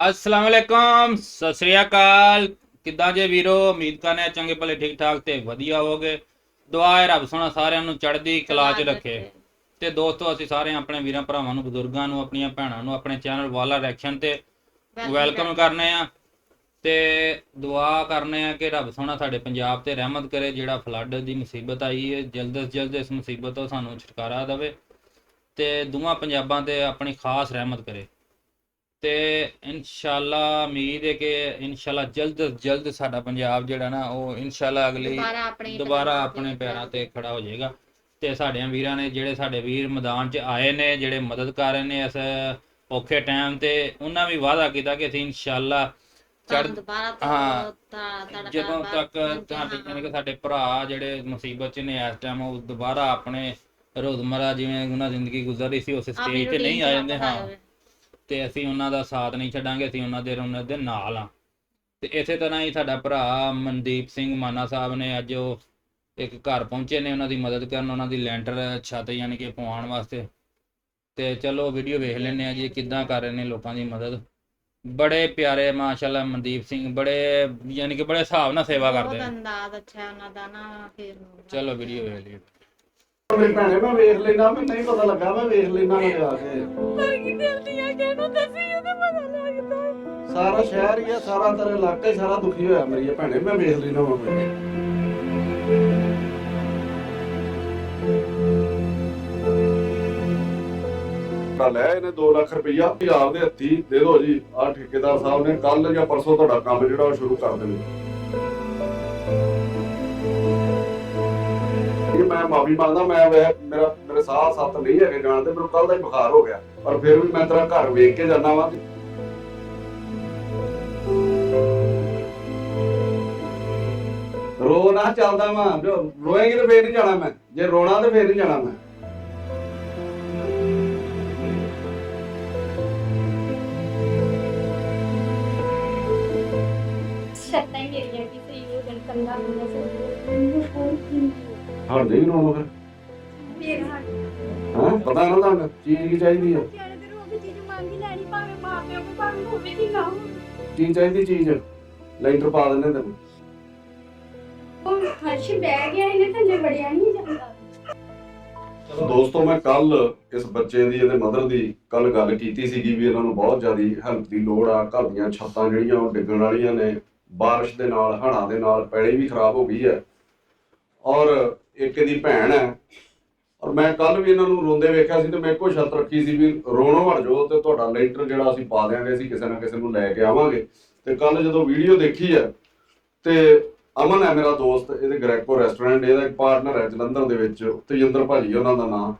ਅਸਲਾਮ ਵਾਲੇਕਮ ਸਤਿ ਸ੍ਰੀ ਅਕਾਲ। ਕਿੱਦਾਂ ਜੇ ਵੀਰੋ? ਉਮੀਦ ਕਰਨੇ ਚੰਗੇ ਭਲੇ ਠੀਕ ਠਾਕ ਤੇ ਵਧੀਆ ਹੋਗੇ ਦੁਆ ਹੈ ਰੱਬ ਸੋਹਣਾ ਸਾਰਿਆਂ ਨੂੰ ਚੜ੍ਹਦੀ ਕਲਾ 'ਚ ਰੱਖੇ। ਤੇ ਦੋਸਤੋ ਅਸੀਂ ਸਾਰੇ ਆਪਣੇ ਵੀਰਾਂ ਭਰਾਵਾਂ ਨੂੰ ਬਜ਼ੁਰਗਾਂ ਨੂੰ ਆਪਣੀਆਂ ਭੈਣਾਂ ਨੂੰ ਆਪਣੇ ਚੈਨਲ ਵਾਲਾ ਰਿਐਕਸ਼ਨ ਤੇ ਵੈਲਕਮ ਕਰਨੇ। ਆ। ਤੇ ਦੁਆ ਕਰਨੇ ਆ ਕਿ ਰੱਬ ਸੋਹਣਾ ਸਾਡੇ ਪੰਜਾਬ ਤੇ ਰਹਿਮਤ ਕਰੇ ਜਿਹੜਾ ਫਲੱਡ ਦੀ ਮੁਸੀਬਤ ਆਈ ਹੈ ਜਲਦ ਤੋਂ ਜਲਦ ਇਸ ਮੁਸੀਬਤ ਤੋਂ ਸਾਨੂੰ ਛੁਟਕਾਰਾ ਦੇਵੇ ਤੇ ਦੋਵਾਂ ਪੰਜਾਬਾਂ ਤੇ ਆਪਣੀ ਖਾਸ ਰਹਿਮਤ ਕਰੇ। ਤੇ ਇਨਸ਼ਾਅੱਲਾ ਉਮੀਦ ਹੈ ਕਿ ਇਨਸ਼ਾਅੱਲਾ ਜਲਦ ਜਲਦ ਸਾਡਾ ਪੰਜਾਬ ਜਿਹੜਾ ਨਾ ਉਹ ਇਨਸ਼ਾਅੱਲਾ ਅਗਲੀ ਦੁਬਾਰਾ ਆਪਣੇ ਪੈਰਾਂ ਤੇ ਖੜਾ ਹੋ ਜਾਏਗਾ ਤੇ ਸਾਡਿਆਂ ਵੀਰਾਂ ਨੇ ਜਿਹੜੇ ਸਾਡੇ ਵੀਰ ਮੈਦਾਨ 'ਚ ਆਏ ਨੇ ਜਿਹੜੇ ਮਦਦ ਕਰ ਰਹੇ ਨੇ ਇਸ ਔਖੇ ਟਾਈਮ ਤੇ ਉਹਨਾਂ ਵੀ ਵਾਅਦਾ ਕੀਤਾ ਕਿ ਅਸੀਂ ਇਨਸ਼ਾਅੱਲਾ ਚੜ ਹਾਂ। ਜਦੋਂ ਤੱਕ ਤੁਹਾਡੇ ਕਿ ਸਾਡੇ ਭਰਾ ਜਿਹੜੇ ਮੁਸੀਬਤ 'ਚ ਨੇ ਇਸ ਟਾਈਮ ਉਹ ਦੁਬਾਰਾ ਆਪਣੇ ਰੋਜ਼ਮਰਾ ਜਿਵੇਂ ਉਹਨਾਂ ਜ਼ਿੰਦਗੀ ਗੁਜ਼ਰ ਰਹੀ ਸੀ ਉਸ ਸਟੇਜ ਤੇ ਨਹੀਂ ਆ ਜਾਂਦੇ ਹਾਂ। ਤੇ ਅਸੀਂ ਉਹਨਾਂ ਦਾ ਸਾਥ ਨਹੀਂ ਛੱਡਾਂਗੇ ਅਸੀਂ ਉਹਨਾਂ ਦੇ ਉਹਨਾਂ ਦੇ ਨਾਲ ਆ। ਤੇ ਇਸੇ ਤਰ੍ਹਾਂ ਹੀ ਸਾਡਾ ਭਰਾ ਮਨਦੀਪ ਸਿੰਘ ਮਾਨਾ ਸਾਹਿਬ ਨੇ ਅੱਜ ਉਹ ਇੱਕ ਘਰ ਪਹੁੰਚੇ ਨੇ ਉਹਨਾਂ ਦੀ ਮਦਦ ਕਰਨ ਉਹਨਾਂ ਦੀ ਲੈਂਟਰ ਛੱਤ ਯਾਨੀ ਕਿ ਪਵਾਉਣ ਵਾਸਤੇ। ਤੇ ਚਲੋ ਵੀਡੀਓ ਵੇਖ ਲੈਂਦੇ ਆ ਜੀ ਕਿੱਦਾਂ ਕਰ ਰਹੇ ਨੇ ਲੋਕਾਂ ਦੀ ਮਦਦ। ਬੜੇ ਪਿਆਰੇ ਮਾਸ਼ਾਅੱਲਾ ਮਨਦੀਪ ਸਿੰਘ ਬੜੇ ਯਾਨੀ ਕਿ ਬੜੇ ਹਿਸਾਬ ਨਾਲ ਸੇਵਾ ਕਰਦੇ ਬਹੁਤ ਨੇ। ਅੰਦਾਜ਼ ਅੱਛਾ ਉਹਨਾਂ ਦਾ ਨਾ ਫਿਰ ਚਲੋ ਵੀਡੀਓ ਵੇਖ ਲਈਏ। ਮੇਰੀ ਭੈਣੇ ਮੈਂ ਵੇਖ ਲੈਣਾ ਮੈਨੂੰ ਨਹੀਂ ਪਤਾ ਲੱਗਾ ਮੈਂ ਵੇਖ ਲੈਣਾ ਮੈਂ ਜਾ ਕੇ। ਪਰ ਕੀ ਦਿਲਦੀਆਂ ਕਿਹਨੂੰ ਦੱਸੀ ਉਹਦੇ ਪਤਾ ਲੱਗਦਾ। ਸਾਰਾ ਸ਼ਹਿਰ ਹੀ ਆ ਸਾਰਾ ਤੇਰਾ ਇਲਾਕਾ ਹੀ ਸਾਰਾ ਦੁਖੀ ਹੋਇਆ ਮੇਰੀ ਭੈਣੇ ਮੈਂ ਵੇਖ ਲੈਣਾ ਮੈਂ ਲੈ ਇਹਨੇ 2 ਲੱਖ ਰੁਪਈਆ ਪੰਜਾਬ ਦੇ ਹੱਥੀ ਦੇ ਦਿਓ ਜੀ ਆ ਠੇਕੇਦਾਰ ਸਾਹਿਬ ਨੇ ਕੱਲ ਜਾਂ ਪਰਸੋਂ ਤੁਹਾਡਾ ਕੰਮ ਜਿਹੜਾ ਉਹ ਸ਼ੁਰੂ ਕਰ ਦੇਣਾ ਮੈਂ ਮਾਫੀ ਮੰਗਦਾ, ਮੈਂ ਮੇਰਾ ਮੇਰੇ ਸਾਹ ਸੱਤ ਨਹੀਂ ਹੈਗੇ ਜਾਣ ਤੇ ਮੈਨੂੰ ਕੱਲ ਦਾ ਹੀ ਬੁਖਾਰ ਹੋ ਗਿਆ। ਪਰ ਫਿਰ ਵੀ ਮੈਂ ਤੇਰਾ ਘਰ ਵੇਖ ਕੇ ਜਾਂਦਾ ਵਾ। ਰੋ ਨਾ ਚੱਲਦਾ ਵਾਂ। ਜੋ ਰੋਏਂਗੇ ਤੇ ਫੇਰ ਨਹੀਂ ਜਾਣਾ ਮੈਂ। ਜੇ ਰੋਣਾ ਤੇ ਫੇਰ ਨਹੀਂ ਜਾਣਾ ਮੈਂ। ਹੀ ਮੇਰੀਆਂ ਕੀ ਸਹੀ ਹੋ ਜਾਣ ਕੰਗਾ ਹੁੰਦੇ ਸੇ ਹਾਂ ਨਹੀਂ ਰੋਣਾ ਫਿਰ। ਮੇਰੇ ਹਾਂ? ਪਤਾ ਨਾ ਤੁਹਾਨੂੰ ਚੀਜ਼ ਕੀ ਚਾਹੀਦੀ ਹੈ ਜਿਹੜੇ ਤੇ ਰੋਗ ਚੀਜ਼ ਮੰਗੀ ਲੈਣੀ ਭਾਵੇਂ ਮਾਂ ਪਿਓ ਕੋ ਭਾਵੇਂ ਹੋਵੇ ਕਿ ਨਾ। ਹੋਵੇ ਚੀਜ਼ ਚਾਹੀਦੀ ਚੀਜ਼? ਲੈਂਟਰ ਪਾ ਦਿੰਦੇ ਤੈਨੂੰ। ਉਹ ਹਰਸ਼ ਬਹਿ ਗਿਆ ਇਹਨੇ ਥੱਲੇ ਵੜਿਆ ਨਹੀਂ ਜਾਂਦਾ। ਦੋਸਤੋ ਮੈਂ ਕੱਲ ਇਸ ਬੱਚੇ ਦੀ ਇਹਦੇ ਮਦਰ ਦੀ ਕੱਲ ਗੱਲ ਕੀਤੀ ਸੀਗੀ ਵੀ ਇਹਨਾਂ ਨੂੰ ਬਹੁਤ ਜ਼ਿਆਦਾ ਹੈਲਪ ਦੀ ਲੋੜ ਆ। ਘਰ ਦੀਆਂ ਛੱਤਾਂ ਜਿਹੜੀਆਂ ਉਹ ਡਿੱਗਣ ਵਾਲੀਆਂ ਨੇ। ਬਾਰਿਸ਼ ਦੇ ਨਾਲ, ਹੜ੍ਹਾਂ ਦੇ ਨਾਲ ਪੈਲੀ ਵੀ ਖਰਾਬ ਹੋ ਗਈ ਹੈ। ਔਰ ਇੱਕ ਇਹਦੀ ਭੈਣ ਹੈ। ਔਰ ਮੈਂ ਕੱਲ ਵੀ ਇਹਨਾਂ ਨੂੰ ਰੋਂਦੇ ਵੇਖਿਆ ਸੀ ਤੇ ਮੈਂ ਇੱਕੋ ਛੱਤ ਰੱਖੀ ਸੀ ਵੀ ਰੋਣੋ ਹਟ ਜਾਓ ਤੇ ਤੁਹਾਡਾ ਲੈਂਟਰ ਜਿਹੜਾ ਅਸੀਂ ਪਾ ਦਿਆਂਗੇ, ਅਸੀਂ ਕਿਸੇ ਨਾ ਕਿਸੇ ਨੂੰ ਲੈ ਕੇ ਆਵਾਂਗੇ। ਤੇ ਕੱਲ ਜਦੋਂ ਵੀਡੀਓ ਦੇਖੀ ਹੈ, ਤੇ ਅਮਨ ਹੈ ਮੇਰਾ ਦੋਸਤ, ਇਹਦੇ ਗ੍ਰੈਕੋ ਰੈਸਟੋਰੈਂਟ, ਇਹਦਾ ਇੱਕ ਪਾਰਟਨਰ ਹੈ ਜਲੰਧਰ ਦੇ ਵਿੱਚ ਤੇਜਿੰਦਰ ਭਾਜੀ ਉਹਨਾਂ ਦਾ ਨਾਮ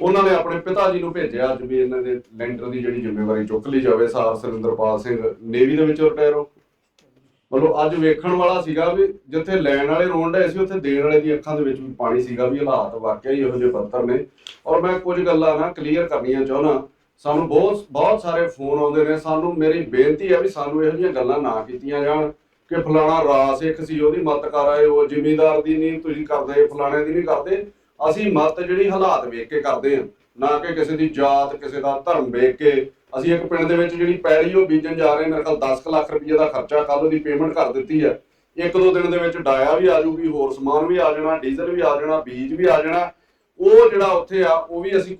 ਉਹਨਾਂ ਨੇ ਆਪਣੇ ਪਿਤਾ ਜੀ ਨੂੰ ਭੇਜਿਆ ਅੱਜ ਵੀ ਇਹਨਾਂ ਦੇ ਲੈਂਟਰ ਦੀ ਜਿਹੜੀ ਜ਼ਿੰਮੇਵਾਰੀ ਚੁੱਕ ਲਈ ਜਾਵੇ ਸਾਰ ਸੁਰਿੰਦਰਪਾਲ ਸਿੰਘ ਨੇਵੀ ਦੇ ਵਿੱਚ ਰਿਟਾਇਰ ਹੋ। ਮਤਲਬ ਅੱਜ ਵੇਖਣ ਵਾਲਾ ਸੀਗਾ ਵੀ ਜਿੱਥੇ ਲੈਣ ਵਾਲੇ ਰੋਣ ਡਏ ਸੀ, ਉੱਥੇ ਦੇਣ ਵਾਲੇ ਦੀ ਅੱਖਾਂ ਦੇ ਵਿੱਚ ਵੀ ਪਾਣੀ ਸੀਗਾ ਵੀ ਹਾਲਾਤ ਵਾਕਿਆ ਹੀ ਇਹੋ ਜਿਹੇ ਬੱਤਰ ਨੇ। ਔਰ ਮੈਂ ਕੁਝ ਗੱਲਾਂ ਨਾ ਕਲੀਅਰ ਕਰਨੀਆਂ ਚਾਹੁੰਦਾ। ਸਾਨੂੰ ਬਹੁਤ ਬਹੁਤ ਸਾਰੇ ਫੋਨ ਆਉਂਦੇ ਨੇ। ਸਾਨੂੰ, ਮੇਰੀ ਬੇਨਤੀ ਹੈ ਵੀ ਸਾਨੂੰ ਇਹੋ ਜਿਹੀਆਂ ਗੱਲਾਂ ਨਾ ਕੀਤੀਆਂ ਜਾਣ ਕਿ ਫਲਾਣਾ ਰਾਸ ਇੱਕ ਸੀ, ਉਹਦੀ ਮਤ ਕਰ ਆਏ, ਉਹ ਜ਼ਿਮੀਂਦਾਰ ਦੀ ਨਹੀਂ ਤੁਸੀਂ ਕਰਦੇ ਫਲਾਣੇ ਦੀ ਨਹੀਂ ਕਰਦੇ। ਅਸੀਂ ਮਤ ਜਿਹੜੀ ਹਾਲਾਤ ਵੇਖ ਕੇ ਕਰਦੇ ਹਾਂ। ਨਾ ਕਿ ਕਿਸੇ ਦੀ ਜਾਤ, ਕਿਸੇ ਦਾ ਧਰਮ ਵੇਖ ਕੇ। ਅਸੀਂ ਇੱਕ ਪਿੰਡ ਦੇ ਵਿੱਚ ਜਿਹੜੀ ਪੈੜੀ ਉਹ ਬੀਜਣ ਜਾ ਰਹੇ ਮੇਰੇ ਕੋਲ 10 ਲੱਖ ਰੁਪਏ ਦਾ ਖਰਚਾ ਕੱਲ ਉਹਦੀ ਪੇਮੈਂਟ ਕਰ ਦਿੱਤੀ ਹੈ। ਇੱਕ ਦੋ ਦਿਨ ਦੇ ਵਿੱਚ ਡਾਇਆ ਵੀ ਆ ਜੂਗੀ ਹੋਰ ਸਮਾਨ ਵੀ ਆ ਜਾਣਾ, ਡੀਜ਼ਲ ਵੀ ਆ ਜਾਣਾ, ਬੀਜ ਵੀ ਆ ਜਾਣਾ। ਉਹ ਜਿਹੜਾ ਉੱਥੇ ਆ, ਉਹ ਵੀ ਅਸੀਂ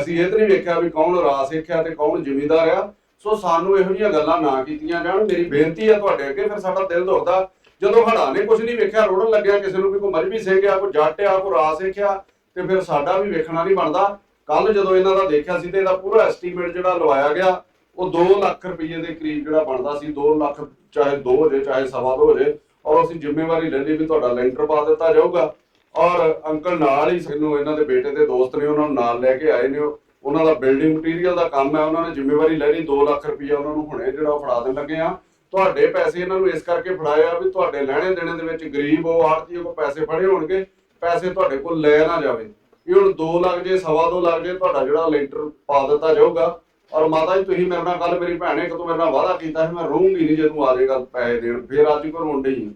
ਅਸੀਂ ਇਹ ਤਾਂ ਵੇਖਿਆ ਵੀ ਕੌਣ ਰਾਸ ਸਿੱਖਿਆ ਤੇ ਕੌਣ ਜ਼ਿਮੀਂਦਾਰ ਆ। ਸੋ ਸਾਨੂੰ ਇਹੋ ਜਿਹੀਆਂ ਗੱਲਾਂ ਨਾ ਕੀਤੀਆਂ ਜਾਣ। ਮੇਰੀ ਬੇਨਤੀ ਆ ਤੁਹਾਡੇ ਅੱਗੇ, ਫਿਰ ਸਾਡਾ ਦਿਲ ਦੁਖਦਾ। ਜਦੋਂ ਹੜਾ ਨੇ ਕੁਝ ਨਹੀਂ ਵੇਖਿਆ, ਰੋੜਨ ਲੱਗਿਆ, ਕਿਸੇ ਨੂੰ ਵੀ ਕੋਈ ਮਜਬੀ ਸਿੰਘ ਆ ਕੋਈ ਜੱਟ ਆ, ਕੋਈ ਰਾਸ ਸਿੱਖਿਆ, ਤੇ ਫਿਰ ਸਾਡਾ ਵੀ ਵੇਖਣਾ ਨਹੀਂ ਬਣਦਾ। ਕੱਲ ਜਦੋਂ ਇਹਨਾਂ ਦਾ ਦੇਖਿਆ ਸੀ ਤੇ ਇਹਦਾ ਪੂਰਾ ਐਸਟੀਮੇਟ ਜਿਹੜਾ ਲਵਾਇਆ ਗਿਆ, ਉਹ 2 ਲੱਖ ਰੁਪਏ ਦੇ ਕਰੀਬ ਜਿਹੜਾ ਬਣਦਾ ਸੀ 2 ਲੱਖ ਚਾਹੇ 2 ਹੋ ਜੇ, ਚਾਹੇ ਸਵਾ ਦੋ ਹੋ ਜੇ, ਔਰ ਅਸੀਂ ਜ਼ਿੰਮੇਵਾਰੀ ਲੈ ਲਈ ਵੀ ਤੁਹਾਡਾ ਲੈਂਟਰ ਪਾ ਦਿੱਤਾ ਜਾਊਗਾ। ਔਰ ਅੰਕਲ ਨਾਲ ਹੀ ਸਾਨੂੰ ਇਹਨਾਂ ਦੇ ਬੇਟੇ ਦੇ ਦੋਸਤ ਨੇ, ਉਹਨਾਂ ਨੂੰ ਨਾਲ ਲੈ ਕੇ ਆਏ ਨੇ ਉਹਨਾਂ ਦਾ ਬਿਲਡਿੰਗ ਮਟੀਰੀਅਲ ਦਾ ਕੰਮ ਹੈ, ਉਹਨਾਂ ਨੇ ਜ਼ਿੰਮੇਵਾਰੀ ਲੈ ਲਈ 2 ਲੱਖ ਰੁਪਏ ਉਹਨਾਂ ਨੂੰ ਹੁਣੇ ਜਿਹੜਾ ਉਹ ਫੜਾ ਦੇਣ ਲੱਗੇ ਆ। ਤੁਹਾਡੇ ਪੈਸੇ ਇਹਨਾਂ ਨੂੰ ਇਸ ਕਰਕੇ ਫੜਾਇਆ ਵੀ ਤੁਹਾਡੇ ਲੈਣੇ ਦੇਣੇ ਦੇ ਵਿੱਚ ਗਰੀਬ ਉਹ ਆੜਤੀ ਕੋ ਪੈਸੇ ਫੜੇ ਹੋਣਗੇ, ਪੈਸੇ ਤੁਹਾਡੇ ਕੋਲ ਲੈ ਨਾ ਜਾਵੇ। ਇਹ ਹੁਣ 2 ਲੱਖ ਜੇ, ਸਵਾ ਦੋ ਲੱਖ ਜੇ, ਤੁਹਾਡਾ ਜਿਹੜਾ ਲੈਂਟਰ ਪਾ ਦਿੱਤਾ ਜਾਊਗਾ। ਔਰ ਮਾਤਾ ਜੀ, ਤੁਸੀਂ ਮੇਰੇ ਨਾਲ ਕੱਲ ਮੇਰੀ ਭੈਣ ਨੇ ਕਿ ਮੇਰੇ ਨਾਲ ਵਾਅਦਾ ਕੀਤਾ ਸੀ, ਮੈਂ ਰਹੂੰਗੀ ਨਹੀਂ ਜੇ ਤੂੰ ਆ ਜਾਏਗਾ ਪੈਸੇ ਦੇਣ। ਫਿਰ ਅੱਜ ਕੋ ਰੋਣ ਡਈ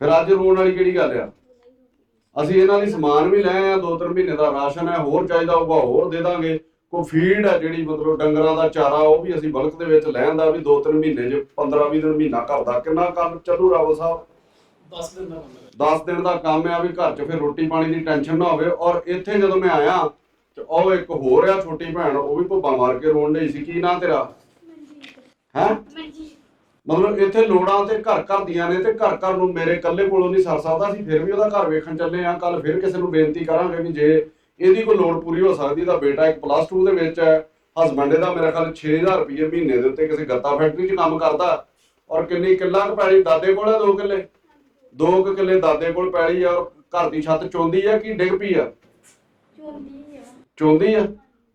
ਫਿਰ ਅੱਜ ਰੋਣ ਵਾਲੀ ਕਿਹੜੀ ਗੱਲ ਆ? ਅਸੀਂ ਇਹਨਾਂ ਲਈ ਸਮਾਨ ਵੀ ਲੈ ਆ ਦੋ ਤਿੰਨ ਮਹੀਨੇ ਦਾ ਰਾਸ਼ਨ ਹੈ, ਹੋਰ ਚਾਹੀਦਾ ਹੋਊਗਾ, ਹੋਰ ਦੇ ਦਾਂਗੇ। ਕੋ ਫੀਡ ਹੈ ਜਿਹੜੀ ਮਤਲਬ ਡੰਗਰਾਂ ਦਾ ਚਾਰਾ, ਉਹ ਵੀ ਅਸੀਂ ਬਲਕ ਦੇ ਵਿੱਚ ਲੈਣ ਦਾ ਵੀ 2-3 ਮਹੀਨੇ ਜੇ 15-20 ਦਿਨ ਮਹੀਨਾ ਘਰ ਦਾ ਕਿੰਨਾ ਕੰਮ ਚੱਲੂ ਰਾਵਲ ਸਾਹਿਬ? 10 ਦਿਨ ਦਾ ਕੰਮ ਹੈ। 10 ਦਿਨ ਦਾ ਕੰਮ ਆ ਵੀ ਘਰ 'ਚ ਫਿਰ ਰੋਟੀ ਪਾਣੀ ਦੀ ਟੈਨਸ਼ਨ ਨਾ ਹੋਵੇ ਔਰ ਇੱਥੇ ਜਦੋਂ ਮੈਂ ਆਇਆ ਤੇ ਉਹ ਇੱਕ ਹੋਰ ਆ ਛੋਟੀ ਭੈਣ, ਉਹ ਵੀ ਭੁੱਬਾ ਮਾਰ ਕੇ ਰੋਣ ਡਈ ਸੀ। ਕੀ ਨਾਂ ਤੇਰਾ? ਹੈ? ਮਤਲਬ ਇੱਥੇ ਲੋੜਾਂ ਤੇ ਘਰ ਘਰ ਦੀਆਂ ਨੇ ਤੇ ਘਰ ਘਰ ਨੂੰ ਮੇਰੇ ਇਕੱਲੇ ਕੋਲੋਂ ਨਹੀਂ ਸਰ ਸਕਦਾ ਸੀ, ਫਿਰ ਵੀ ਉਹਦਾ ਘਰ ਵੇਖਣ ਚੱਲੇ ਆ ਕੱਲ ਫਿਰ ਕਿਸੇ ਨੂੰ ਬੇਨਤੀ ਕਰਾਂਗੇ ਵੀ ਜੇ ਇਹਦੀ ਕੋਈ ਲੋੜ ਪੂਰੀ ਹੋ ਸਕਦੀ ਤਾਂ ਬੇਟਾ ਇੱਕ ਪਲੱਸ 2 ਦੇ ਵਿੱਚ ਹੈ ਹਸਬੰਡ ਇਹਦਾ ਮੇਰਾ ਖਿਆਲ 6000 ਰੁਪਏ ਮਹੀਨੇ ਦੇ ਉੱਤੇ ਕਿਸੇ ਗੱਤਾ ਫੈਕਟਰੀ 'ਚ ਕੰਮ ਕਰਦਾ ਔਰ ਕਿੰਨੀ ਕਿੱਲਾ ਕੁ ਪੈਲੀ ਦਾਦੇ ਕੋਲ ਹੈ 2 ਕਿੱਲੇ? 2 ਕਿੱਲੇ ਦਾਦੇ ਕੋਲ ਪੈਲੀ ਆ ਔਰ ਘਰ ਦੀ ਛੱਤ ਚੋਂਦੀ ਆ ਕਿ ਡਿੱਗ ਪਈ ਆ? ਚੁੰਦੀ ਆ।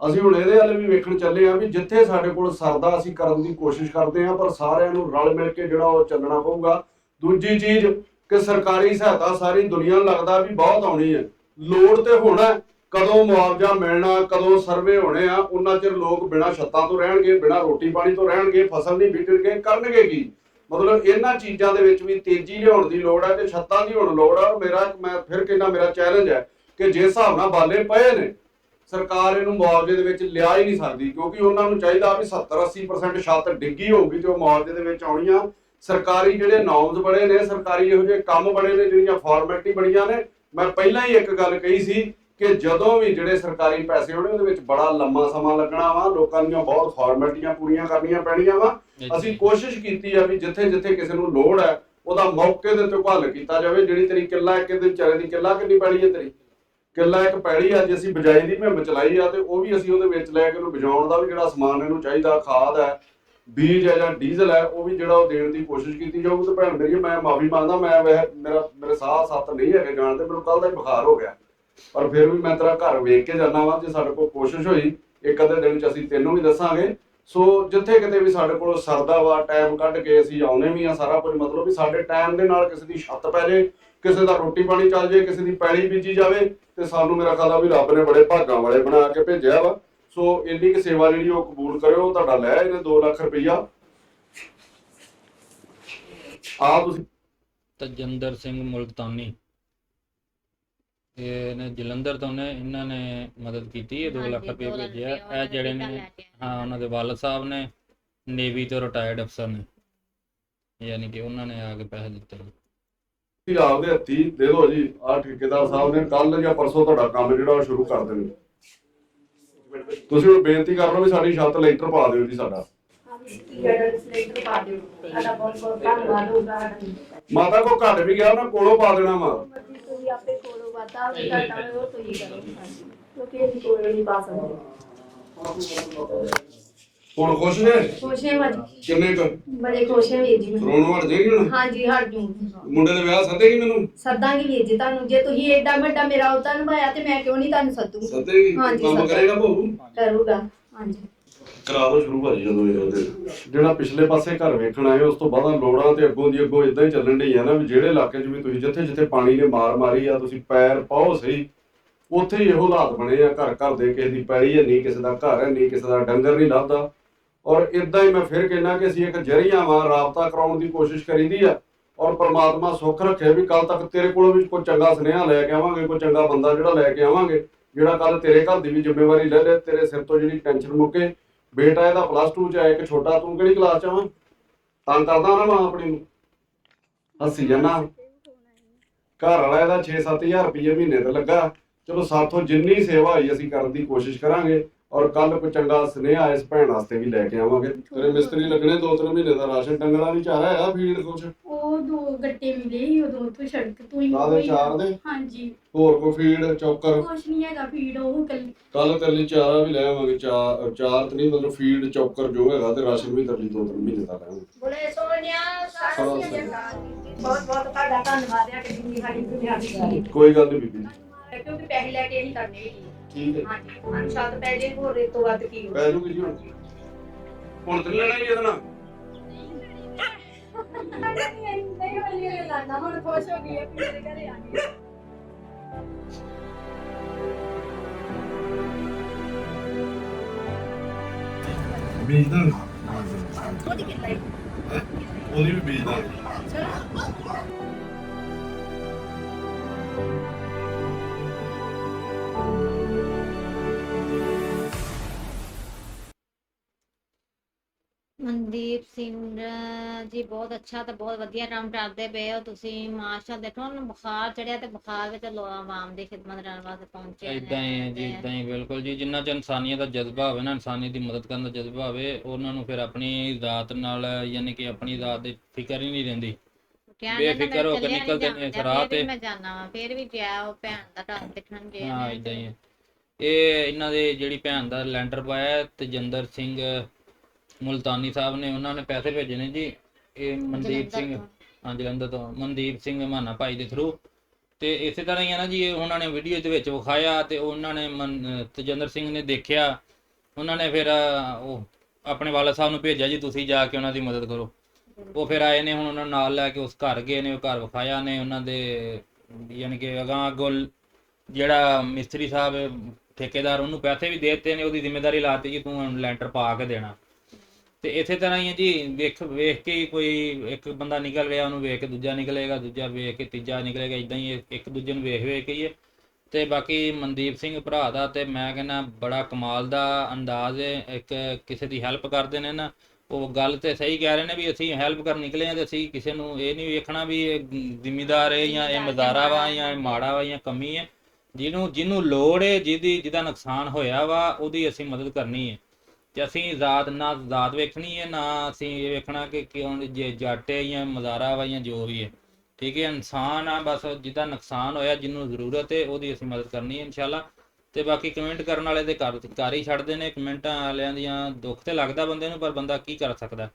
ਅਸੀਂ ਹੁਣ ਇਹਦੇ ਵੱਲ ਵੀ ਵੇਖਣ ਚੱਲੇ ਆ ਵੀ ਜਿੱਥੇ ਸਾਡੇ ਕੋਲ ਸਰਦਾ ਅਸੀਂ ਕਰਨ ਦੀ ਕੋਸ਼ਿਸ਼ ਕਰਦੇ ਆ ਪਰ ਸਾਰਿਆਂ ਨੂੰ ਰਲ ਮਿਲ ਕੇ ਜਿਹੜਾ ਉਹ ਚੱਲਣਾ ਪਊਗਾ। ਦੂਜੀ ਚੀਜ਼ ਕਿ ਸਰਕਾਰੀ ਸਹਾਇਤਾ ਸਾਰੀ ਦੁਨੀਆ ਨੂੰ ਲੱਗਦਾ ਵੀ ਬਹੁਤ ਆਉਣੀ ਹੈ ਲੋੜ ਤੇ ਹੋਣਾ। ਕਦੋਂ ਮੁਆਵਜ਼ਾ ਮਿਲਣਾ ਕਦੋਂ ਸਰਵੇ ਹੋਣੇ ਆ ਉਹਨਾਂ ਚਿਰ ਲੋਕ ਬਿਨਾਂ ਛੱਤਾਂ ਤੋਂ ਰਹਿਣਗੇ ਬਿਨਾਂ ਰੋਟੀ ਪਾਣੀ ਤੋਂ ਰਹਿਣਗੇ ਫਸਲ ਨਹੀਂ ਬੀਜਣਗੇ ਕਰਨਗੇ ਕੀ? ਮਤਲਬ ਇਹਨਾਂ ਚੀਜ਼ਾਂ ਦੇ ਵਿੱਚ ਵੀ ਤੇਜ਼ੀ ਲਿਆਉਣ ਦੀ ਲੋੜ ਹੈ ਤੇ ਛੱਤਾਂ ਦੀ ਹੁਣ ਲੋੜ ਹੈ ਮੇਰਾ, ਮੈਂ ਫਿਰ ਕਹਿੰਦਾ ਮੇਰਾ ਚੈਲੰਜ ਹੈ ਕਿ ਜਿਸ ਹਿਸਾਬ ਨਾਲ ਬਾਲੇ ਪਏ ਨੇ, ਸਰਕਾਰ ਇਹਨੂੰ ਮੁਆਵਜ਼ੇ ਦੇ ਵਿੱਚ ਲਿਆ ਹੀ ਨਹੀਂ ਸਕਦੀ, ਕਿਉਂਕਿ ਉਹਨਾਂ ਨੂੰ ਚਾਹੀਦਾ ਵੀ 70 80% ਛੱਤ ਡਿੱਗੀ ਹੋਊਗੀ ਤੇ ਉਹ ਮੁਆਵਜ਼ੇ ਦੇ ਵਿੱਚ ਆਉਣੀਆਂ। ਸਰਕਾਰੀ ਜਿਹੜੇ ਨੌਮਸ ਬਣੇ ਨੇ, ਸਰਕਾਰੀ ਇਹੋ ਜਿਹੇ ਕੰਮ ਬਣੇ ਨੇ, ਜਿਹੜੀਆਂ ਫਾਰਮੈਲਿਟੀ ਬਣੀਆਂ ਨੇ। ਮੈਂ ਪਹਿਲਾਂ ਹੀ ਇੱਕ ਗੱਲ ਕਹੀ ਸੀ ਕਿ ਜਦੋਂ ਵੀ ਜਿਹੜੇ ਸਰਕਾਰੀ ਪੈਸੇ ਹੋਣੇ ਉਹਦੇ ਵਿੱਚ ਬੜਾ ਲੰਮਾ ਸਮਾਂ ਲੱਗਣਾ ਵਾ ਲੋਕਾਂ ਦੀਆਂ ਬਹੁਤ ਫਾਰਮੈਲਿਟੀਆਂ ਪੂਰੀਆਂ ਕਰਨੀਆਂ ਪੈਣੀਆਂ ਵਾ। ਅਸੀਂ ਕੋਸ਼ਿਸ਼ ਕੀਤੀ ਆ ਵੀ ਜਿੱਥੇ ਜਿੱਥੇ ਕਿਸੇ ਨੂੰ ਲੋੜ ਹੈ ਉਹਦਾ ਮੌਕੇ ਦੇ ਉੱਤੇ ਹੱਲ ਕੀਤਾ ਜਾਵੇ। ਜਿਹੜੀ ਤੇਰੀ ਕਿੱਲਾ ਇੱਕ ਦੇ ਵਿਚਾਰੇ ਦੀ ਕਿੱਲਾ ਕਿੰਨੀ ਪੈੜੀ ਹੈ ਤੇਰੀ? ਕਿੱਲਾ ਇੱਕ ਪੈੜੀ ਆ ਜੇ ਅਸੀਂ ਬਜਾਈ ਦੀ ਮੁਹਿੰਮ ਚਲਾਈ ਆ ਤੇ ਉਹ ਵੀ ਅਸੀਂ ਉਹਦੇ ਵਿੱਚ ਲੈ ਕੇ ਉਹਨੂੰ ਬਜਾਉਣ ਦਾ ਵੀ ਜਿਹੜਾ ਸਮਾਨ ਇਹਨੂੰ ਚਾਹੀਦਾ ਖਾਦ ਹੈ ਬੀਜ ਹੈ ਜਾਂ ਡੀਜ਼ਲ ਹੈ ਉਹ ਵੀ ਜਿਹੜਾ ਉਹ ਦੇਣ ਦੀ ਕੋਸ਼ਿਸ਼ ਕੀਤੀ ਜਾਊਗੀ ਤੇ ਭੈਣ ਮੇਰੀ ਮੈਂ ਮਾਫੀ ਮੰਗਦਾ ਮੈਂ ਮੇਰਾ ਮੇਰੇ ਸਾਹ ਸੱਤ ਨਹੀਂ ਹੈਗੇ ਜਾਣ ਤੇ ਮੈਨੂੰ ਕੱਲ ਦਾ ਹੀ ਬੁਖਾਰ ਹੋ ਗਿਆ। ਪਰ ਫਿਰ ਵੀ ਮੈਂ ਤੇਰਾ ਘਰ ਵੇਖ ਕੇ ਜਾਣਾ ਵਾ, ਜੇ ਸਾਡੇ ਕੋਲ ਕੋਸ਼ਿਸ਼ ਹੋਈ, ਇੱਕ ਅੱਧੇ ਦਿਨ ਚ ਅਸੀਂ ਤੈਨੂੰ ਵੀ ਦੱਸਾਂਗੇ। ਸੋ ਜਿੱਥੇ ਕਿਤੇ ਵੀ ਸਾਡੇ ਕੋਲ ਸਰਦਾ ਵਾ ਟਾਈਮ ਕੱਢ ਕੇ ਅਸੀਂ ਆਉਨੇ ਵੀ ਆ ਸਾਰਾ ਕੁਝ, ਮਤਲਬ ਵੀ ਸਾਡੇ ਟਾਈਮ ਦੇ ਨਾਲ ਕਿਸੇ ਦੀ ਛੱਤ ਪੈ ਜੇ, ਕਿਸੇ ਦਾ ਰੋਟੀ ਪਾਣੀ ਚੱਲ ਜੇ, ਕਿਸੇ ਦੀ ਪੈਲੀ ਬੀਜੀ ਜਾਵੇ, ਤੇ ਸਾਨੂੰ ਮੇਰਾ ਖਿਆਲ ਆ ਵੀ ਰੱਬ ਨੇ ਬੜੇ ਭਾਗਾਂ ਵਾਲੇ ਬਣਾ ਕੇ ਭੇਜਿਆ ਵਾ। ਸੋ ਇੰਨੀ ਕੁ ਸੇਵਾ ਜਿਹੜੀ ਉਹ ਕਬੂਲ ਕਰਿਓ, ਤੁਹਾਡਾ ਲੈ ਇਹਨੇ 2 ਲੱਖ ਰੁਪਈਆ। ਆ ਤੁਸੀਂ ਤਜਿੰਦਰ ਸਿੰਘ ਮੁਲਤਾਨੀ। ਇਹ ਨੇ ਜਲੰਧਰ ਤੋਂ ਨੇ ਇਹਨਾਂ ਨੇ ਮਦਦ ਕੀਤੀ ਇਹ 2 ਲੱਖ ਰੁਪਏ ਭੇਜਿਆ। ਇਹ ਜਿਹੜੇ ਨੇ ਹਾਂ ਉਹਨਾਂ ਦੇ ਵਾਲਦ ਸਾਹਿਬ ਨੇ ਨੇਵੀ ਤੋਂ ਰਿਟਾਇਰਡ ਅਫਸਰ ਨੇ। ਯਾਨੀ ਕਿ ਉਹਨਾਂ ਨੇ ਆ ਕੇ ਪੈਸੇ ਦਿੱਤੇ ਨੇ। ਤੁਸੀਂ ਆਪਦੇ ਹੱਥੀ ਦੇ ਦਿਓ ਜੀ ਆ ਠੇਕੇਦਾਰ ਸਾਹਿਬ ਨੇ ਕੱਲ ਜਾਂ ਪਰਸੋਂ ਤੁਹਾਡਾ ਕੰਮ ਜਿਹੜਾ ਉਹ ਸ਼ੁਰੂ ਕਰ ਦੇਣਗੇ ਤੁਸੀਂ ਹੁਣ ਬੇਨਤੀ ਕਰ ਲਓ ਵੀ ਸਾਡੀ ਛੱਤ ਲੈਂਟਰ ਪਾ ਦਿਓ ਜੀ ਸਾਡਾ। ਮਾਤਾ ਕੋ ਘੱਟ ਵੀ ਗਿਆ ਉਹਨਾਂ ਕੋਲੋਂ ਪਾ ਦੇਣਾ ਵਾ। ਤੁਸੀਂ ਆਪੇ ਕੋਲੋਂ ਵਾਦਾ ਵੀ ਕਰਦਾ ਉਹ ਤੁਸੀਂ ਕਰੋ ਕਿਉਂਕਿ ਅਸੀਂ ਕੋਲੋਂ ਨਹੀਂ ਪਾ ਸਕਦੇ। ਹੁਣ ਖੁਸ਼ ਨੇ? ਖੁਸ਼ ਹੈ ਭਾਜੀ। ਕਿੰਨੇ ਕੁ? ਬੜੇ ਖੁਸ਼ ਹੈ ਵੀਰ ਜੀ। ਮੈਂ। ਰੋਣ ਵੜ ਜੇਗੀ ਹੁਣ? ਹਾਂਜੀ ਹਟ ਜੂ ਮੁੰਡੇ ਦੇ ਵਿਆਹ ਸੱਦੇਗੀ ਮੈਨੂੰ? ਸੱਦਾਂਗੀ ਵੀਰ ਜੀ ਤੁਹਾਨੂੰ। ਜੇ ਤੁਸੀਂ ਏਡਾ ਵੱਡਾ ਮੇਰਾ ਉਹਦਾ ਨਿਭਾਇਆ ਤੇ ਮੈਂ ਕਿਉਂ ਨਹੀਂ ਤੁਹਾਨੂੰ ਸੱਦੂਗੀ? ਸੱਦੇਗੀ? ਹਾਂਜੀ, ਕੰਮ। ਕਰੇਗਾ ਭਾਊ ਕਰੂਗਾ। ਹਾਂਜੀ। ਕਰਾ ਦੋ ਸ਼ੁਰੂ ਭਾਜੀ ਜਦੋਂ ਇਹ ਉਹਦੇ। ਜਿਹੜਾ ਪਿਛਲੇ ਪਾਸੇ ਘਰ ਵੇਖਣ ਆਏ, ਉਸ ਤੋਂ ਬਾਅਦ ਲੋੜਾਂ ਤੇ ਅੱਗੋਂ ਦੀ ਅੱਗੋਂ ਇਦਾਂ ਹੀ ਚੱਲਣ ਢਈ ਆ ਨਾ ਵੀ ਜਿਹੜੇ ਇਲਾਕੇ 'ਚ ਵੀ ਤੁਸੀਂ ਜਿੱਥੇ ਜਿੱਥੇ ਪਾਣੀ ਨੇ ਮਾਰ ਮਾਰੀ ਆ, ਤੁਸੀਂ ਪੈਰ ਪਾਓ ਸਹੀ, ਉੱਥੇ ਹੀ ਇਹੋ ਹਾਲਾਤ ਬਣੇ ਆ, ਘਰ ਘਰ ਦੇ ਕਿਸੇ ਦੀ ਪੈੜੀ ਹੈ, ਨਹੀਂ ਕਿਸੇ ਦਾ ਘਰ ਹੈ, ਨਹੀਂ ਕਿਸੇ ਦਾ ਡੰਗਰ ਨਹੀਂ ਲੱਭਦਾ। ਔਰ ਇਦਾਂ ਹੀ ਮੈਂ ਫਿਰ ਕਹਿਣਾ ਕਿ ਅਸੀਂ ਇੱਕ ਜਰੀਆ ਵਾਂ, ਰਾਬਤਾ ਕਰਾਉਣ ਦੀ ਕੋਸ਼ਿਸ਼ ਕਰੀਦੀ ਆ, ਔਰ ਪ੍ਰਮਾਤਮਾ ਸੁੱਖ ਰੱਖੇ ਵੀ ਕੱਲ ਤੱਕ ਤੇਰੇ ਕੋਲੋਂ ਵੀ ਕੋਈ ਚੰਗਾ ਸੁਨੇਹਾ ਲੈ ਕੇ ਆਵਾਂਗੇ, ਕੋਈ ਚੰਗਾ ਬੰਦਾ ਜਿਹੜਾ ਲੈ ਕੇ ਆਵਾਂਗੇ, ਜਿਹੜਾ ਕੱਲ ਤੇਰੇ ਘਰ ਦੀ ਵੀ ਜ਼ਿੰਮੇਵਾਰੀ ਲੈ ਲੈ, ਤੇਰੇ ਸਿਰ ਤੋਂ ਜਿਹੜੀ ਟੈਨਸ਼ਨ ਮੁੱਕੇ ਬੇਟਾ ਇਹਦਾ ਪਲੱਸ 2 ਚ ਹੈ ਇੱਕ ਛੋਟਾ, ਤੂੰ ਕਿਹੜੀ ਕਲਾਸ ਚ ਆਵਾਂ ਤੰਗ ਕਰਦਾ ਨਾ ਮਾਂ ਆਪਣੀ ਨੂੰ। ਹੱਸੀ ਜਾਣਾ ਘਰ ਵਾਲਾ ਇਹਦਾ 6-7000 ਰੁਪਏ ਮਹੀਨੇ ਤੇ ਲੱਗਾ। ਚਲੋ ਸਾਥੋਂ ਜਿੰਨੀ ਸੇਵਾ ਹੋਈ ਅਸੀਂ ਕਰਨ ਦੀ ਕੋਸ਼ਿਸ਼ ਕਰਾਂਗੇ। ਔਰ ਕੱਲ ਕੋਈ ਚੰਗਾ ਸੁਨੇਹਾ ਇਸ ਭੈਣ ਵਾਸਤੇ ਵੀ ਲੈ ਕੇ ਆਵਾਂਗੇ। ਤੇਰੇ ਮਿਸਤਰੀ ਲੱਗਣੇ 2-3 ਮਹੀਨੇ ਦਾ ਰਾਸ਼ਨ ਡੰਗਰਾਂ ਦੀ ਚਾਰਾ ਹੈਗਾ ਫੀਡ ਕੁਛ? ਉਹ ਦੋ ਗੱਟੇ ਮਿਲੇ ਸੀ ਉਦੋਂ ਉੱਥੋਂ ਸੜਕ ਤੋਂ ਹੀ ਚਾਰ ਦੇ ਹਾਂਜੀ। ਹੋਰ ਕੋਈ ਫੀਡ ਚੌਕਰ? ਕੁਛ ਨਹੀਂ ਹੈਗਾ ਫੀਡ ਉਹ ਕੱਲੀ ਕੱਲ ਤੇਰੇ ਲਈ ਚਾਰਾ ਵੀ ਲੈ ਆਵਾਂਗੇ। ਚਾਰ ਚਾਰ ਤੇ ਨਹੀਂ ਮਤਲਬ ਫੀਡ ਚੌਕਰ ਜੋ ਹੈਗਾ ਤੇ ਰਾਸ਼ਨ ਵੀ ਤੇਰੇ ਲਈ 2-3 ਮਹੀਨੇ ਦਾ ਲੈ ਆਵਾਂਗੇ ਬੜੇ ਸੋਹਣਿਆ ਸਾਰਾ ਬਹੁਤ ਬਹੁਤ ਤੁਹਾਡਾ ਧੰਨਵਾਦ ਹੈ ਕਿ ਜਿੰਨੀ ਸਾਡੀ ਦੁਨੀਆ ਦੀ ਕੋਈ ਗੱਲ ਨਹੀਂ ਬੀਬੀ। ਕਿਉਂਕਿ ਪੈਸੇ ਲੈ ਕੇ ਨਹੀਂ ਕਰਨੇ ਹੈਗੇ। ਠੀਕ ਹੈ। ਹਾਂਜੀ ਅਨਸ਼ਾਤ ਪੈ ਜੇ ਹੋਰ ਇਹ ਤੋਂ ਵੱਧ ਕੀ ਹੋ ਪੈ ਜੂਗੀ ਜੀ ਹੁਣ। ਹੁਣ ਤੇ ਨੀ ਲੈਣਾ ਜੀ ਇਹਦੇ ਨਾਲ। ਨਹੀਂ ਵਾਲੀ ਲਾਣਾ ਹੁਣ ਖੁਸ਼ ਹੋ ਗਈ ਹੈ ਕਿ ਮੇਰੇ ਘਰੇ ਆ ਗਈ ਬੀਜ ਦਾਂ ਉਹਦੀ ਕਿੰਨਾ ਹੀ ਉਹਦੀ ਵੀ ਬੀਜ ਦਾਂ ਮਨਦੀਪ ਸਿੰਘ ਜੀ ਬਹੁਤ ਅੱਛਾ ਤੇ ਬਹੁਤ ਵਧੀਆ ਕੰਮ ਕਰਦੇ ਪਏ ਹੋ ਤੁਸੀਂ। ਮਾਸ਼ਾ ਦੇਖੋ ਉਹਨੂੰ ਬੁਖਾਰ ਚੜਿਆ ਤੇ ਬੁਖਾਰ ਵਿੱਚ ਲੋ ਆਵਾਮ ਦੀ ਖਿਦਮਤ ਕਰਨ ਵਾਸਤੇ ਪਹੁੰਚੇ ਨੇ ਇਦਾਂ ਹੀ ਹੈ ਜੀ ਇਦਾਂ ਹੀ ਬਿਲਕੁਲ ਜੀ ਜਿੰਨਾ ਚ ਇਨਸਾਨੀਅਤ ਦਾ ਜਜ਼ਬਾ ਹੋਵੇ ਨਾ ਇਨਸਾਨੀ ਦੀ ਮਦਦ ਕਰਨ ਦਾ ਜਜ਼ਬਾ ਹੋਵੇ ਉਹਨਾਂ ਨੂੰ ਫਿਰ ਆਪਣੀ ਜ਼ਾਤ ਨਾਲ ਯਾਨੀ ਕਿ ਆਪਣੀ ਜ਼ਾਤ ਦੀ ਫਿਕਰ ਹੀ ਨਹੀਂ ਰਹਿੰਦੀ। ਬੇਫਿਕਰ ਹੋ ਕੇ ਨਿਕਲਦੇ ਨੇ ਰਾਹ ਤੇ। ਮੈਂ ਜਾਣਾ ਵਾ ਫਿਰ ਵੀ ਗਿਆ ਉਹ ਭੈਣ ਦਾ ਘਰ ਦੇਖਣ ਗਏ ਹਾਂ ਇਦਾਂ ਹੀ ਇਹ ਇਹਨਾਂ ਦੇ ਜਿਹੜੀ ਭੈਣ ਦਾ ਲੈਂਟਰ ਪਾਇਆ ਤੇਜਿੰਦਰ ਸਿੰਘ ਮੁਲਤਾਨੀ ਸਾਹਿਬ ਨੇ ਉਹਨਾਂ ਨੇ ਪੈਸੇ ਭੇਜੇ ਨੇ ਜੀ ਇਹ ਮਨਦੀਪ ਸਿੰਘ। ਹਾਂ ਜਲੰਧਰ ਤੋਂ। ਮਨਦੀਪ ਸਿੰਘ ਮਾਨਾ ਭਾਈ ਦੇ ਥਰੂ ਤੇ ਇਸੇ ਤਰ੍ਹਾਂ ਹੀ ਹੈ ਨਾ ਜੀ ਇਹ ਉਹਨਾਂ ਨੇ ਵੀਡੀਓ ਦੇ ਵਿੱਚ ਵਿਖਾਇਆ ਤੇ ਉਹਨਾਂ ਨੇ ਤੇਜਿੰਦਰ ਸਿੰਘ ਨੇ ਦੇਖਿਆ। ਉਹਨਾਂ ਨੇ ਫਿਰ ਉਹ ਆਪਣੇ ਵਾਲਾ ਸਾਹਿਬ ਨੂੰ ਭੇਜਿਆ ਜੀ ਤੁਸੀਂ ਜਾ ਕੇ ਉਹਨਾਂ ਦੀ ਮਦਦ ਕਰੋ। ਉਹ ਫਿਰ ਆਏ ਨੇ ਹੁਣ ਉਹਨਾਂ ਨਾਲ ਲੈ ਕੇ ਉਸ ਘਰ ਗਏ ਨੇ ਉਹ ਘਰ ਵਿਖਾਇਆ ਨੇ ਉਹਨਾਂ ਦੇ ਯਾਨੀ ਕਿ ਅਗਾਂਹ ਅੱਗੋਂ ਜਿਹੜਾ ਮਿਸਤਰੀ ਸਾਹਿਬ ਠੇਕੇਦਾਰ ਉਹਨੂੰ ਪੈਸੇ ਵੀ ਦੇ ਦਿੱਤੇ ਨੇ ਉਹਦੀ ਜ਼ਿੰਮੇਵਾਰੀ ਲਾਤੀ ਕਿ ਤੂੰ ਲੈਂਟਰ ਪਾ ਕੇ ਦੇਣਾ। ਤੇ ਇਸੇ ਤਰ੍ਹਾਂ ਹੀ ਹੈ ਜੀ, ਵੇਖ ਵੇਖ ਕੇ ਹੀ ਕੋਈ ਇੱਕ ਬੰਦਾ ਨਿਕਲ ਰਿਹਾ ਉਹਨੂੰ ਵੇਖ ਕੇ ਦੂਜਾ ਨਿਕਲੇਗਾ, ਦੂਜਾ ਵੇਖ ਕੇ ਤੀਜਾ ਨਿਕਲੇਗਾ ਇਦਾਂ ਹੀ ਇੱਕ ਦੂਜੇ ਨੂੰ ਵੇਖ ਵੇਖ ਕੇ ਹੀ ਹੈ। ਤੇ ਬਾਕੀ ਮਨਦੀਪ ਸਿੰਘ ਭਰਾ ਦਾ ਤੇ ਮੈਂ ਕਹਿੰਦਾ ਬੜਾ ਕਮਾਲ ਦਾ ਅੰਦਾਜ਼ ਹੈ, ਇੱਕ ਕਿਸੇ ਦੀ ਹੈਲਪ ਕਰਦੇ ਨੇ ਨਾ, ਉਹ ਗੱਲ ਤੇ ਸਹੀ ਕਹਿ ਰਹੇ ਨੇ ਵੀ ਅਸੀਂ ਹੈਲਪ ਕਰਨ ਨਿਕਲੇ ਆ ਤੇ ਅਸੀਂ ਕਿਸੇ ਨੂੰ ਇਹ ਨਹੀਂ ਵੇਖਣਾ ਵੀ ਇਹ ਜ਼ਿਮੀਦਾਰ ਹੈ ਜਾਂ ਇਹ ਮਜ਼ਾਰਾ ਵਾ ਜਾਂ ਇਹ ਮਾੜਾ ਵਾ ਜਾਂ ਕਮੀ ਹੈ। ਜਿਹਨੂੰ ਜਿਹਨੂੰ ਲੋੜ ਹੈ, ਜਿਹਦੀ, ਜਿਹਦਾ ਨੁਕਸਾਨ ਹੋਇਆ ਵਾ, ਉਹਦੀ ਅਸੀਂ ਮਦਦ ਕਰਨੀ ਹੈ। ਤੇ ਅਸੀਂ ਜ਼ਾਤ ਨਾ ਜ਼ਾਤ ਵੇਖਣੀ ਹੈ, ਨਾ ਅਸੀਂ ਇਹ ਵੇਖਣਾ ਕਿ ਕਿਉਂ ਜੇ ਜੱਟ ਹੈ ਜਾਂ ਮਜ਼ਾਰਾ ਵਾ ਜਾਂ ਜੋ ਵੀ ਹੈ। ਠੀਕ ਹੈ, ਇਨਸਾਨ ਆ, ਬਸ ਜਿਹਦਾ ਨੁਕਸਾਨ ਹੋਇਆ, ਜਿਹਨੂੰ ਜ਼ਰੂਰਤ ਹੈ, ਉਹਦੀ ਅਸੀਂ ਮਦਦ ਕਰਨੀ ਹੈ ਇਨਸ਼ਾਅੱਲਾ। ਤੇ ਬਾਕੀ ਕਮੈਂਟ ਕਰਨ ਵਾਲੇ ਦੇ ਕਰ ਕਰ ਹੀ ਛੱਡਦੇ ਨੇ ਕਮੈਂਟਾਂ ਵਾਲਿਆਂ ਦੀਆਂ ਦੁੱਖ ਤੇ ਲੱਗਦਾ ਬੰਦੇ ਨੂੰ, ਪਰ ਬੰਦਾ ਕੀ ਕਰ ਸਕਦਾ।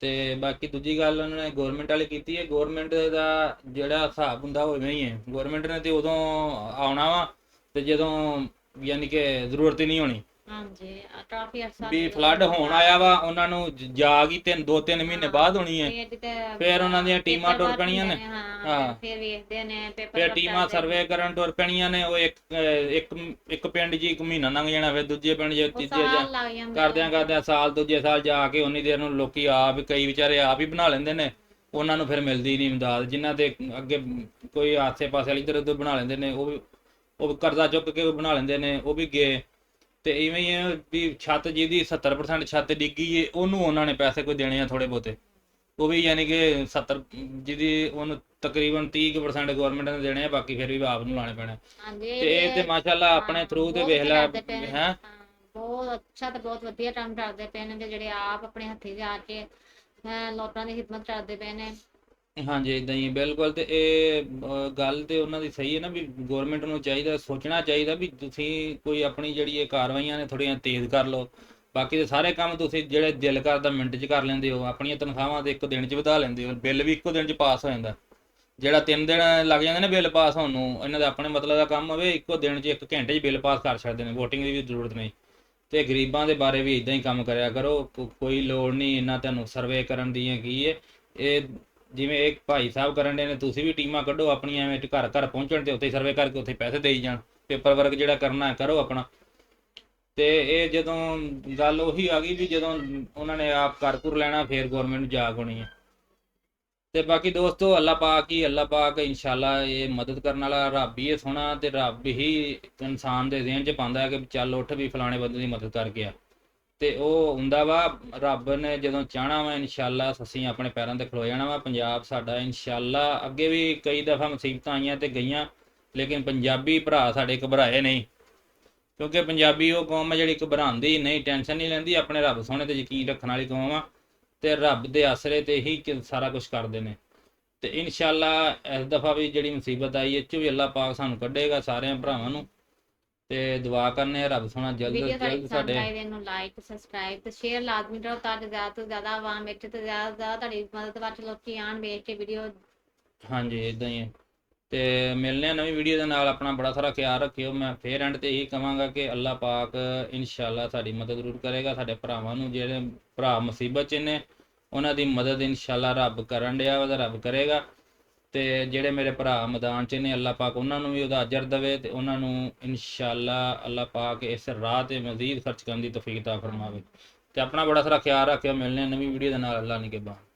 ਤੇ ਬਾਕੀ ਦੂਜੀ ਗੱਲ ਉਹਨਾਂ ਨੇ ਗਵਰਨਮੈਂਟ ਵਾਲੇ ਕੀਤੀ ਹੈ। ਗਵਰਨਮੈਂਟ ਦਾ ਜਿਹੜਾ ਹਿਸਾਬ ਹੁੰਦਾ, ਉਹ ਇਵੇਂ ਹੀ ਹੈ। ਗਵਰਨਮੈਂਟ ਨੇ ਤੇ ਉਦੋਂ ਆਉਣਾ ਵਾ, ਤੇ ਜਦੋਂ ਯਾਨੀ ਕਿ ਜ਼ਰੂਰਤ ਹੀ ਨਹੀਂ ਹੋਣੀ। ਹਾਂਜੀ ਆ ਕਾਫੀ ਅਰਸਾ ਵੀ ਤੋਂ ਫਲੱਡ ਹੋਣ ਆਇਆ ਵਾ ਉਹਨਾਂ ਨੂੰ ਜ- ਜਾਗ ਹੀ ਤਿੰਨ ਦੋ ਤਿੰਨ ਮਹੀਨੇ ਬਾਅਦ ਹੋਣੀ ਹੈ। ਫਿਰ ਤੇ ਉਹਨਾਂ ਦੀਆਂ ਟੀਮਾਂ ਟੁਰ ਪੈਣੀਆਂ ਨੇ। ਹਾਂ ਹਾਂ। ਫਿਰ ਵੇਖਦੇ ਨੇ ਪੇਪਰ ਫਿਰ ਟੀਮਾਂ ਸਰਵੇ ਕਰਨ ਟੁਰ ਪੈਣੀਆਂ ਨੇ ਉਹ ਇੱਕ ਅਹ ਇੱਕ ਇੱਕ ਪਿੰਡ 'ਚ ਇੱਕ ਮਹੀਨਾ ਲੰਘ ਜਾਣਾ ਫਿਰ ਦੂਜੇ ਪਿੰਡ ਉਹ ਤੀਜੇ 'ਚ ਲੱਗ ਜਾਂਦਾ ਕਰਦਿਆਂ ਕਰਦਿਆਂ ਸਾਲ ਦੂਜੇ ਸਾਲ ਜਾ ਕੇ ਉਨੀ ਦੇਰ ਨੂੰ ਲੋਕੀ ਆਪ ਕਈ ਵਿਚਾਰੇ ਆਪ ਹੀ ਬਣਾ ਲੈਂਦੇ ਨੇ। ਉਹਨਾਂ ਨੂੰ ਫਿਰ ਮਿਲਦੀ ਨਹੀਂ ਇਮਦਾਦ ਜਿਨ੍ਹਾਂ ਦੇ ਅੱਗੇ ਕੋਈ ਆਸੇ-ਪਾਸੇ ਵਾਲੀ ਇੱਧਰ ਉੱਧਰ ਬਣਾ ਲੈਂਦੇ ਨੇ ਉਹ ਵੀ ਉਹ ਕਰਜ਼ਾ ਚੁੱਕ ਕੇ ਬਣਾ ਲੈਂਦੇ ਨੇ ਉਹ ਵੀ ਗਏ। ਤੇ ਇਵੇਂ ਹੀ ਹੈ ਵੀ ਛੱਤ ਜਿਹਦੀ 70% ਛੱਤ ਡਿੱਗੀ ਏ ਉਹਨੂੰ ਉਹਨਾਂ ਨੇ ਪੈਸੇ ਕੋਈ ਦੇਣੇ ਆ ਥੋੜੇ ਬਹੁਤੇ। ਉਹ ਵੀ ਯਾਨੀ ਕਿ 70 ਜਿਹਦੀ ਉਹਨੂੰ ਤਕਰੀਬਨ 30% ਗਵਰਨਮੈਂਟ ਨੇ ਦੇਣੇ ਆ ਬਾਕੀ ਫਿਰ ਵੀ ਆਪ ਨੂੰ ਲਾਣੇ ਪੈਣੇ ਤੇ ਇਹ ਤੇ ਮਾਸ਼ਾਅੱਲਾ ਆਪਣੇ ਥਰੂ ਤੇ ਵੇਖ ਲੈ। ਹੈ? ਬਹੁਤ ਅੱਛਾ ਤੇ ਬਹੁਤ ਵਧੀਆ ਕੰਮ ਕਰਦੇ ਪਏ ਨੇ ਜਿਹੜੇ ਆਪ ਆਪਣੇ ਹੱਥੀਂ ਜਾ ਕੇ ਲੋਕਾਂ ਦੀ ਖਿਦਮਤ ਕਰਦੇ ਪਏ ਨੇ। ਹਾਂਜੀ ਇਦਾਂ ਹੀ ਹੈ, ਬਿਲਕੁਲ ਤੇ ਇਹ ਅਹ, ਗੱਲ ਤੇ ਉਹਨਾਂ ਦੀ ਸਹੀ ਹੈ ਨਾ ਵੀ ਗਵਰਨਮੈਂਟ ਨੂੰ ਚਾਹੀਦਾ ਸੋਚਣਾ ਚਾਹੀਦਾ ਵੀ ਤੁਸੀਂ ਕੋਈ ਆਪਣੀ ਜਿਹੜੀ ਇਹ ਕਾਰਵਾਈਆਂ ਨੇ ਥੋੜੀਆਂ ਤੇਜ਼ ਕਰ ਲਓ। ਬਾਕੀ ਦੇ ਸਾਰੇ ਕੰਮ ਤੁਸੀਂ ਜਿਹੜੇ ਦਿਲ ਕਰਦਾ ਮਿੰਟ 'ਚ ਕਰ ਲੈਂਦੇ ਹੋ ਆਪਣੀਆਂ ਤਨਖਾਹਾਂ ਤੇ ਇੱਕ ਦਿਨ 'ਚ ਵਧਾ ਲੈਂਦੇ ਹੋ ਬਿੱਲ ਵੀ ਇੱਕੋ ਦਿਨ 'ਚ ਪਾਸ ਹੋ ਜਾਂਦਾ। ਜਿਹੜਾ ਤਿੰਨ ਦਿਨ ਲੱਗ ਜਾਂਦੇ ਨੇ ਬਿੱਲ ਪਾਸ ਹੋਣ ਨੂੰ ਇਹਨਾਂ ਦਾ ਆਪਣੇ ਮਤਲਬ ਦਾ ਕੰਮ ਹੋਵੇ ਇੱਕੋ ਦਿਨ 'ਚ ਇੱਕ ਘੰਟੇ 'ਚ ਬਿੱਲ ਪਾਸ ਕਰ ਛੱਡਦੇ ਨੇ VOTING ਦੀ ਵੀ ਜ਼ਰੂਰਤ ਨਹੀਂ। ਤੇ ਗਰੀਬਾਂ ਦੇ ਬਾਰੇ ਵੀ ਇਦਾਂ ਹੀ ਕੰਮ ਕਰਿਆ ਕਰੋ ਕੋ- ਕੋਈ ਲੋੜ ਨਹੀਂ ਇਹਨਾਂ ਤੁਹਾਨੂੰ ਸਰਵੇ ਕਰਨ ਦੀ ਹੈ ਕੀ ਹੈ। ਇਹ ਜਿਵੇਂ ਇਹ ਭਾਈ ਸਾਹਿਬ ਕਰਨ ਦੇ ਨੇ, ਤੁਸੀਂ ਵੀ ਟੀਮਾਂ ਕੱਢੋ ਆਪਣੀਆਂ, ਐਵੇਂ ਘਰ ਘਰ ਪਹੁੰਚਣ ਤੇ ਉੱਥੇ ਸਰਵੇ ਕਰਕੇ ਉੱਥੇ ਪੈਸੇ ਦੇਈ ਜਾਣ, ਪੇਪਰ ਵਰਕ ਜਿਹੜਾ ਕਰਨਾ ਕਰੋ ਆਪਣਾ। ਤੇ ਇਹ ਜਦੋਂ ਗੱਲ ਉਹੀ ਆ ਗਈ ਵੀ ਜਦੋਂ ਉਹਨਾਂ ਨੇ ਆਪ ਕਰ ਕੁਰ ਲੈਣਾ, ਫੇਰ ਗਵਰਨਮੈਂਟ ਨੂੰ ਜਾਗ ਹੋਣੀ ਹੈ। ਤੇ ਬਾਕੀ ਦੋਸਤੋ ਅੱਲਾਹ ਪਾਕ ਹੀ ਅੱਲਾਹ ਪਾਕ ਇਨਸ਼ਾਅੱਲਾ ਇਹ ਮਦਦ ਕਰਨ ਵਾਲਾ ਰੱਬ ਹੀ ਹੈ ਸੋਹਣਾ ਤੇ ਰੱਬ ਹੀ ਇਨਸਾਨ ਦੇ ਜ਼ਿਹਨ 'ਚ ਪਾਉਂਦਾ ਹੈ ਕਿ ਚੱਲ ਉੱਠ ਵੀ ਫਲਾਣੇ ਬੰਦੇ ਦੀ ਮਦਦ ਕਰਕੇ ਆ। ਤੇ ਉਹ ਹੁੰਦਾ ਵਾ, ਰੱਬ ਨੇ ਜਦੋਂ ਚਾਹਣਾ ਵਾ, ਇਨਸ਼ਾਅੱਲਾ ਅਸੀਂ ਆਪਣੇ ਪੈਰਾਂ ਤੇ ਖਲੋ ਜਾਣਾ ਵਾ, ਪੰਜਾਬ ਸਾਡਾ ਇਨਸ਼ਾਅੱਲਾ ਅੱਗੇ ਵੀ ਕਈ ਦਫਾ ਮੁਸੀਬਤਾਂ ਆਈਆਂ ਤੇ ਗਈਆਂ, ਲੇਕਿਨ ਪੰਜਾਬੀ ਭਰਾ ਸਾਡੇ ਘਬਰਾਏ ਨਹੀਂ। ਕਿਉਂਕਿ ਪੰਜਾਬੀ ਉਹ ਕੌਮ ਹੈ ਜਿਹੜੀ ਘਬਰਾਉਂਦੀ ਨਹੀਂ, ਟੈਨਸ਼ਨ ਨਹੀਂ ਲੈਂਦੀ, ਆਪਣੇ ਰੱਬ ਸੋਹਣੇ ਤੇ ਯਕੀਨ ਰੱਖਣ ਵਾਲੀ ਕੌਮ ਆ ਤੇ ਰੱਬ ਦੇ ਆਸਰੇ ਤੇ ਹੀ ਸਾਰਾ ਕੁਝ ਕਰਦੇ ਨੇ। ਤੇ ਇਨਸ਼ਾਅੱਲਾ ਇਸ ਦਫਾ ਵੀ ਜਿਹੜੀ ਮੁਸੀਬਤ ਆਈ, ਇਹ ਚ ਵੀ ਅੱਲਾਹ ਪਾਕ ਸਾਨੂੰ ਕੱਢੇਗਾ ਸਾਰਿਆਂ ਭਰਾਵਾਂ ਨੂੰ। ਤੇ ਦੁਆ ਕਰਨੇ ਆ ਰੱਬ ਸੋਹਣਾ ਜਲਦ ਵੀਡੀਓ ਤੋਂ ਸਾਡੀ ਜਲਦ ਸਾਡੇ ਨੂੰ ਲਾਈਕ ਸਬਸਕ੍ਰਾਈਬ ਤੇ ਸ਼ੇਅਰ ਲਾਜ਼ਮੀ ਕਰੋ ਤਾਂ ਕਿ ਜ਼ਿਆਦਾ ਤੋਂ ਜ਼ਿਆਦਾ ਆਵਾਮ ਵਿੱਚ ਤੇ ਜ਼ਿਆਦਾ ਤੋਂ ਜ਼ਿਆਦਾ ਤੁਹਾਡੀ ਮਦਦ ਵਿੱਚ ਲੋਕੀ ਆਣ ਵੇਖ ਕੇ ਵੀਡੀਓ ਹਾਂਜੀ ਇਦਾਂ ਹੀ ਹੈ। ਤੇ ਮਿਲਨੇ ਆ ਨਵੀਂ ਵੀਡੀਓ ਦੇ ਨਾਲ ਆਪਣਾ ਬੜਾ ਸਾਰਾ ਖਿਆਲ ਰੱਖਿਓ। ਮੈਂ ਫੇਰ ਐਂਡ ਤੇ ਇਹੀ ਕਵਾਂਗਾ ਕਿ ਅੱਲਾਹ ਪਾਕ ਇਨਸ਼ਾਅੱਲਾ ਸਾਡੀ ਮਦਦ ਜ਼ਰੂਰ ਕਰੇਗਾ। ਸਾਡੇ ਭਰਾਵਾਂ ਨੂੰ ਜਿਹੜੇ ਭਰਾ ਮੁਸੀਬਤ 'ਚ ਨੇ ਉਹਨਾਂ ਦੀ ਮਦਦ ਇਨਸ਼ਾਅੱਲਾ ਰੱਬ ਕਰਨ ਡਿਆ ਉਹਦਾ ਰੱਬ ਕਰੇਗਾ। ਤੇ ਜਿਹੜੇ ਮੇਰੇ ਭਰਾ ਮੈਦਾਨ 'ਚ ਨੇ, ਅੱਲਾਹ ਪਾਕ ਉਹਨਾਂ ਨੂੰ ਵੀ ਉਹਦਾ ਅਜਰ ਦੇਵੇ ਤੇ ਉਹਨਾਂ ਨੂੰ ਇਨਸ਼ਾਅੱਲਾ ਅੱਲਾਹ ਪਾਕ ਇਸ ਰਾਹ ਤੇ ਮਜ਼ੀਦ ਖਰਚ ਕਰਨ ਦੀ ਤੌਫੀਕ ਤਾ ਫਰਮਾਵੇ। ਤੇ ਆਪਣਾ ਬੜਾ ਸਾਰਾ ਖਿਆਲ ਰੱਖਿਓ ਮਿਲਨੇ ਆ ਨਵੀਂ ਵੀਡੀਓ ਦੇ ਨਾਲ, ਅੱਲਾਹ ਨਿਗਹਿਬਾਨ।